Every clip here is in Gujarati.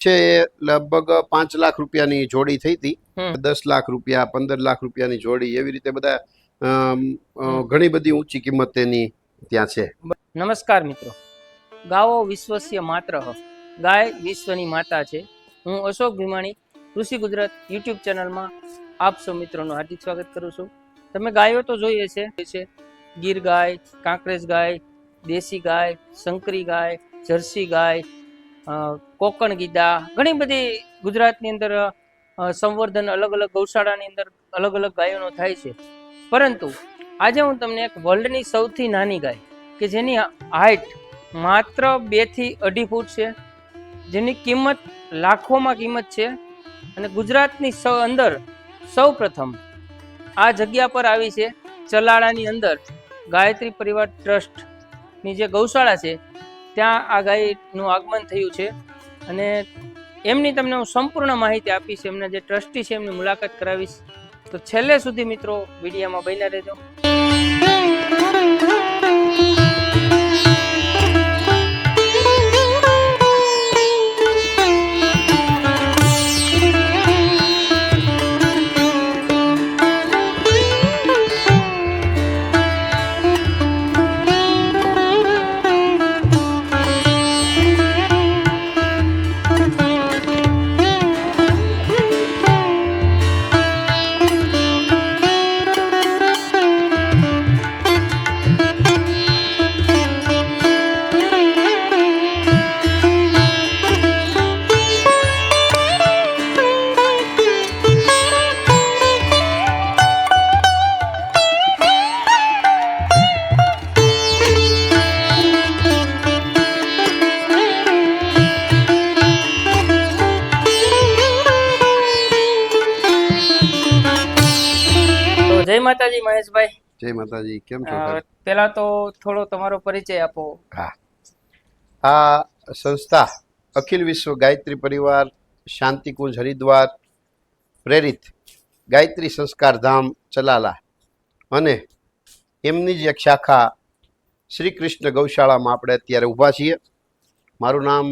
છે એ લગભગ પાંચ લાખ રૂપિયાની જોડી થઈ હતી. દસ લાખ રૂપિયા પંદર લાખ રૂપિયાની જોડી એવી રીતે બધા ઘણી બધી ઊંચી કિંમત તેની ત્યાં છે. નમસ્કાર મિત્રો. ગાવો વિશ્વસ્ય માત્ર ગાય વિશ્વની માતા છે. હું અશોક ભીમાણી કૃષિ ગુજરાત યુટ્યુબ ચેનલમાં આપ સૌ મિત્રોનું હાર્દિક સ્વાગત કરું છું. તમે ગાયો તો જોઈએ છે. છે. ગીર ગાય કાંકરેજ ગાય દેશી ગાય શંકરી ગાય જર્સી ગાય કોકણ ગીદા ઘણી બધી ગુજરાતની અંદર સંવર્ધન અલગ અલગ ગૌશાળાની અંદર અલગ અલગ ગાયોનો થાય છે. પરંતુ, આજે હું તમને એક વર્લ્ડની સૌથી નાની ગાય, કે જેની હાઇટ માત્ર બેથી અઢી ફૂટ છે, જેની કિંમત લાખોમાં કિંમત છે, અને ગુજરાતની સૌ, અંદર સૌ પ્રથમ આ જગ્યા પર આવી છે, ચલાળાની અંદર ગાયત્રી પરિવાર ટ્રસ્ટની જે ગૌશાળા છે ત્યાં આ ગાયનું આગમન થયું છે. અને એમની તમને હું સંપૂર્ણ માહિતી આપીશ, એમના જે ટ્રસ્ટી છે એમની મુલાકાત કરાવીશ. તો છેલ્લે સુધી મિત્રો મીડિયામાં બન્યા રહેજો. માતાજી મહેશભાઈ. જય માતાજી કેમ છો? પેલા તો થોડો તમારો પરિચય આપો. હા. આ સંસ્થા અખિલ વિશ્વ ગાયત્રી પરિવાર શાંતિકુંજ હરિદ્વાર પ્રેરિત ગાયત્રી સંસ્કાર ધામ ચલાલા અને એમની જ એક શાખા શ્રી કૃષ્ણ ગૌશાળામાં આપણે અત્યારે ઊભા છીએ. મારું નામ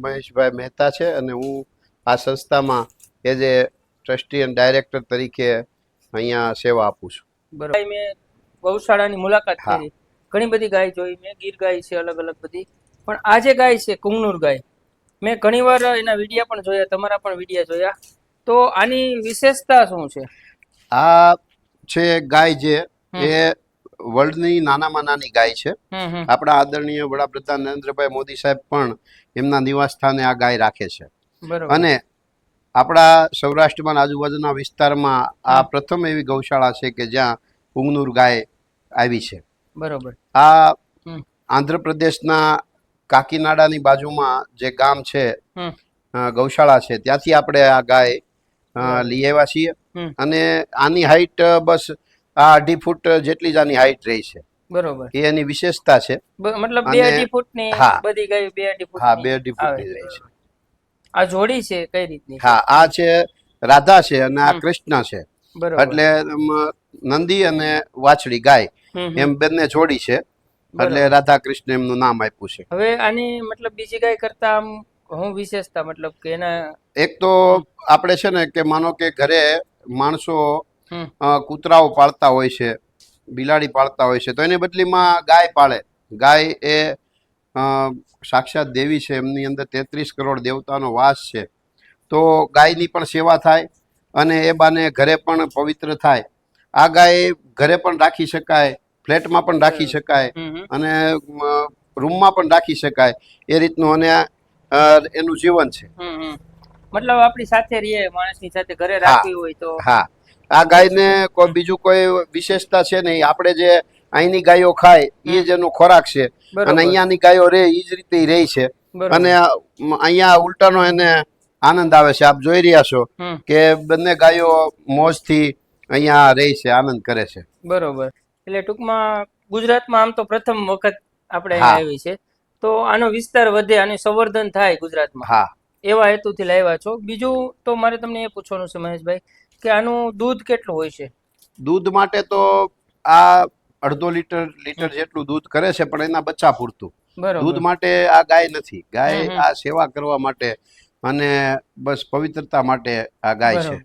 મહેશભાઈ મહેતા છે અને હું આ સંસ્થામાં as a trustee and director તરીકે અહીંયા સેવા આપું છું. બરાબર. મેં ગૌશાળાની મુલાકાત કરી. ઘણી બધી ગાય જોઈ મેં ગીર ગાય છે અલગ અલગ બધી. પણ આ જે ગાય છે કુંગનુર ગાય મેં ઘણીવાર એના વિડીયા પણ જોયા તમારા પણ વિડીયા જોયા. તો આની વિશેષતા શું છે? આ છે ગાય જે. એ વર્લ્ડની નાનામાં નાની ગાય છે. આપણા આદરણીય વડાપ્રધાન નરેન્દ્રભાઈ મોદી સાહેબ પણ એમના નિવાસ સ્થાને આ ગાય રાખે છે. અને આપણા સૌરાષ્ટ્રમાં આજુબાજુના વિસ્તારમાં આ પ્રથમ એવી ગૌશાળા છે કે જ્યાં ઉંગનુર ગાય આવી છે. બરોબર. આ. આંધ્રપ્રદેશના કાકીનાડાની બાજુમાં જે ગામ છે ગૌશાળા છે ત્યાંથી આપણે આ ગાય. લઈ આવ્યા છીએ. અને આની હાઈટ બસ આ અઢી ફૂટ જેટલી જ આની હાઈટ રહી છે. બરોબર. એ એની વિશેષતા છે. મતલબ બે અઢી ફૂટની હા. બધી ગાય બે અઢી ફૂટ હા બે અઢી ફૂટની રહી છે. આ જોડી છે કઈ રીતની? હા આ છે રાધા છે અને આ કૃષ્ણ છે. એટલે નંદી અને વાછડી ગાય. એમ બંને જોડી છે એટલે. રાધા કૃષ્ણ એમનું નામ આપ્યું છે હવે આની મતલબ બીજી ગાય કરતા આમ હું વિશેષતા મતલબ કે એના એક તો આપણે છે ને કે માનો કે ઘરે માણસો. કૂતરાઓ પાળતા હોય છે બિલાડી પાળતા હોય છે તો એની બદલીમાં ગાય પાળે ગાય એ સાક્ષાત દેવી છે એમની અંદર તેત્રીસ કરોડ દેવતાનો વાસ છે તો ગાયની પણ સેવા થાય અને એ બાને ઘરે પણ પવિત્ર થાય આ ગાય ઘરે પણ રાખી શકાય ફ્લેટમાં પણ રાખી શકાય. અને રૂમમાં પણ રાખી શકાય. એ રીતનું અને એનું જીવન છે. મતલબ આપણી સાથે રહીએ માણસની સાથે ઘરે રાખવી હોય તો. હા. આ ગાયને કોઈ બીજું કોઈ વિશેષતા છે નહીં. આપણે જે અહીંની ગાયો ખાય એ જ એનો ખોરાક છે. અને અહીંયાની ગાયો રે એ જ રીતે રહે છે. અને અહીંયા ઉલટાનો એને આનંદ આવે છે. આપ જોઈ રહ્યા છો કે બંને ગાયો મોજથી અહીંયા રહે છે આનંદ કરે છે. બરોબર. એટલે ટૂંકમાં ગુજરાતમાં આમ તો પ્રથમ વખત આપણે. અહીંયા આવી છે. તો આનો વિસ્તાર વધે અને સંવર્ધન થાય ગુજરાતમાં. હા. એવા હેતુથી લાવ્યા છો. બીજું તો મારે તમને એ પૂછવાનું છે મહેશભાઈ કે આનું દૂધ કેટલું હોય છે? દૂધ માટે તો આ અડધો લીટર લીટર જેટલું દૂધ કરે છે પણ એના બચ્ચા પૂરતું. દૂધ માટે આ ગાય નથી. ગાય. આ સેવા કરવા માટે અને બસ પવિત્રતા માટે આ ગાય છે.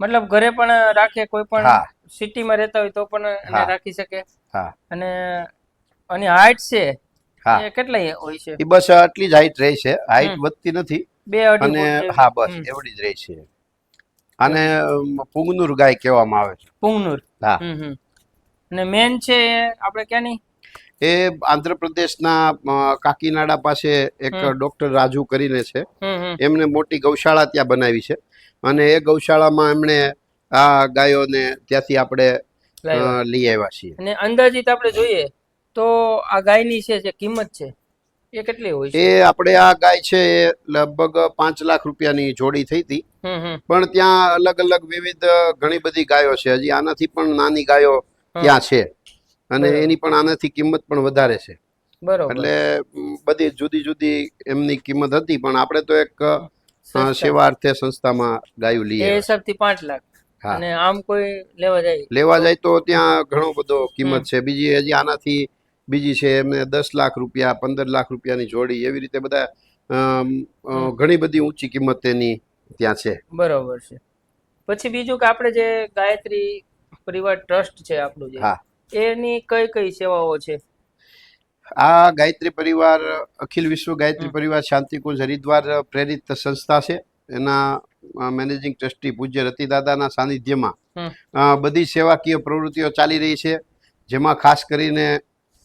મતલબ ઘરે પણ રાખે કોઈ પણ સિટીમાં રહેતા હોય તો પણ એને રાખી શકે. અને અને હાઈટ છે એ કેટલી હોય છે? એ બસ આટલી જ હાઈટ રહે છે. હાઈટ વધતી નથી. બે અને હા બસ એવડી જ રહે છે. આને પુંગનુર ગાય કહેવામાં આવે છે. પુંગનુર. હા. અને મેન છે આપણે ક્યાંની? એ આંધ્રપ્રદેશના કાકીનાડા પાસે એક ડોક્ટર રાજુ કરીને છે. એમને મોટી ગૌશાળા ત્યાં બનાવી છે. અને એ ગૌશાળામાં એમણે આ ગાયોને ત્યાંથી આપણે લઈ આવ્યા છીએ. અને અંદાજિત આપણે જોઈએ તો આ ગાયની છે જે કિંમત છે એ કેટલી હોય એ આપણે આ ગાય છે એ લગભગ પાંચ લાખ રૂપિયાની જોડી થઈ હતી. પણ ત્યાં અલગ અલગ વિવિધ ઘણી બધી ગાયો છે. હજી આનાથી પણ નાની ગાયો ત્યાં છે. અને એની પણ આનાથી કિંમત પણ વધારે છે. બરોબર. એટલે બધી જુદી જુદી એમની કિંમત હતી. પણ આપણે તો એક અ, અર્થે સંસ્થામાં ગાયું એ લઈએ હિસાબથી પાંચ લાખ. અને આમ કોઈ લેવા જાય? લેવા જાય તો ત્યાં ઘણો બધો કિંમત છે. બીજી હજી આનાથી બીજી છે એમને દસ લાખ રૂપિયા પંદર લાખ રૂપિયાની જોડી. એવી રીતે બધા ઘણી બધી ઊંચી કિંમત એની ત્યાં છે. બરોબર છે. પછી બીજું કે આપણે જે ગાયત્રી પરિવાર ટ્રસ્ટ છે આપણું જે હા. એની કઈ કઈ સેવાઓ છે? આ ગાયત્રી પરિવાર અખિલ વિશ્વ ગાયત્રી પરિવાર શાંતિકુંજ હરિદ્વાર પ્રેરિત સંસ્થા છે. એના મેનેજિંગ ટ્રસ્ટી પૂજ્ય રતિદાદાના સાનિધ્યમાં બધી સેવાકીય પ્રવૃત્તિઓ ચાલી રહી છે. જેમાં ખાસ કરીને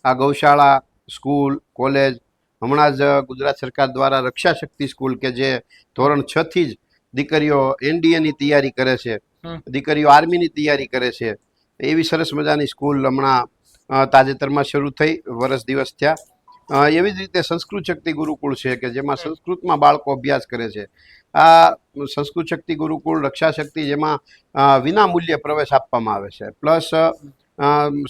આ ગૌશાળા સ્કૂલ કોલેજ હમણાં જ ગુજરાત સરકાર દ્વારા રક્ષા શક્તિ સ્કૂલ કે જે ધોરણ છ થી જ દીકરીઓ એનડીએની તૈયારી કરે છે. દીકરીઓ આર્મીની તૈયારી કરે છે. એવી સરસ મજાની સ્કૂલ હમણાં તાજેતરમાં શરૂ થઈ વરસ દિવસ થયા. એવી જ રીતે સંસ્કૃત શક્તિ ગુરુકુળ છે કે જેમાં સંસ્કૃતમાં બાળકો અભ્યાસ કરે છે. આ સંસ્કૃત શક્તિ ગુરુકુળ રક્ષા શક્તિ જેમાં વિના મૂલ્યે પ્રવેશ આપવામાં આવે છે. પ્લસ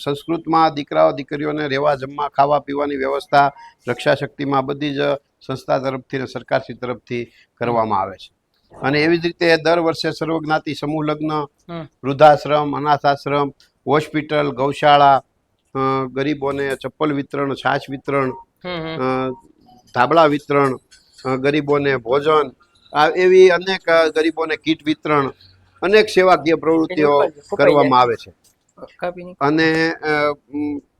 સંસ્કૃતમાં દીકરાઓ દીકરીઓને રહેવા જમવા ખાવા પીવાની વ્યવસ્થા રક્ષા શક્તિમાં બધી જ સંસ્થા તરફથી અને સરકારશ્રી તરફથી કરવામાં આવે છે. અને એવી જ રીતે દર વર્ષે સર્વજ્ઞાતિ સમૂહ લગ્ન વૃદ્ધાશ્રમ અનાથ આશ્રમ હોસ્પિટલ ગૌશાળા ગરીબોને ચપ્પલ વિતરણ છાશ વિતરણ ધાબળા વિતરણ ગરીબોને ભોજન આ એવી અનેક ગરીબોને કીટ વિતરણ અનેક સેવાકીય પ્રવૃત્તિઓ કરવામાં આવે છે. અને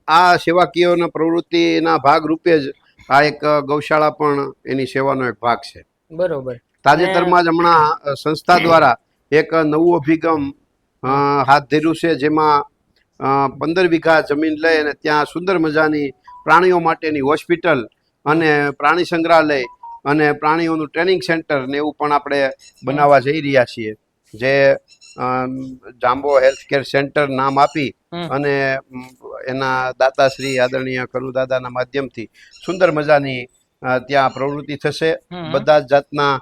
આ સેવાકીય પ્રવૃત્તિના ભાગ રૂપે જ આ એક ગૌશાળા પણ એની સેવાનો એક ભાગ છે. બરોબર. તાજેતરમાં જ હમણાં સંસ્થા દ્વારા એક નવું અભિગમ હાથ ધર્યું છે જેમાં પંદર વીઘા જમીન લઈ અને ત્યાં સુંદર મજાની પ્રાણીઓ માટેની હોસ્પિટલ અને પ્રાણી સંગ્રહાલય અને પ્રાણીઓનું ટ્રેનિંગ સેન્ટર ને એવું પણ આપણે બનાવવા જઈ રહ્યા છીએ. જે જાંબો હેલ્થ કેર સેન્ટર નામ આપી અને એના દાતાશ્રી આદરણીય કરુ દાદાના માધ્યમથી સુંદર મજાની ત્યાં પ્રવૃત્તિ થશે. બધા જ જાતના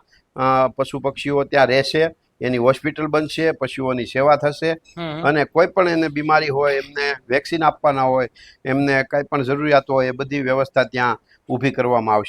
પશુ પક્ષીઓ ત્યાં રહેશે. એની હોસ્પિટલ બનશે પશુઓની સેવા થશે. અને કોઈ પણ એને બીમારી હોય એમને વેક્સિન આપવાના હોય એમને કંઈ પણ જરૂરિયાત હોય એ બધી વ્યવસ્થા ત્યાં ઊભી કરવામાં આવશે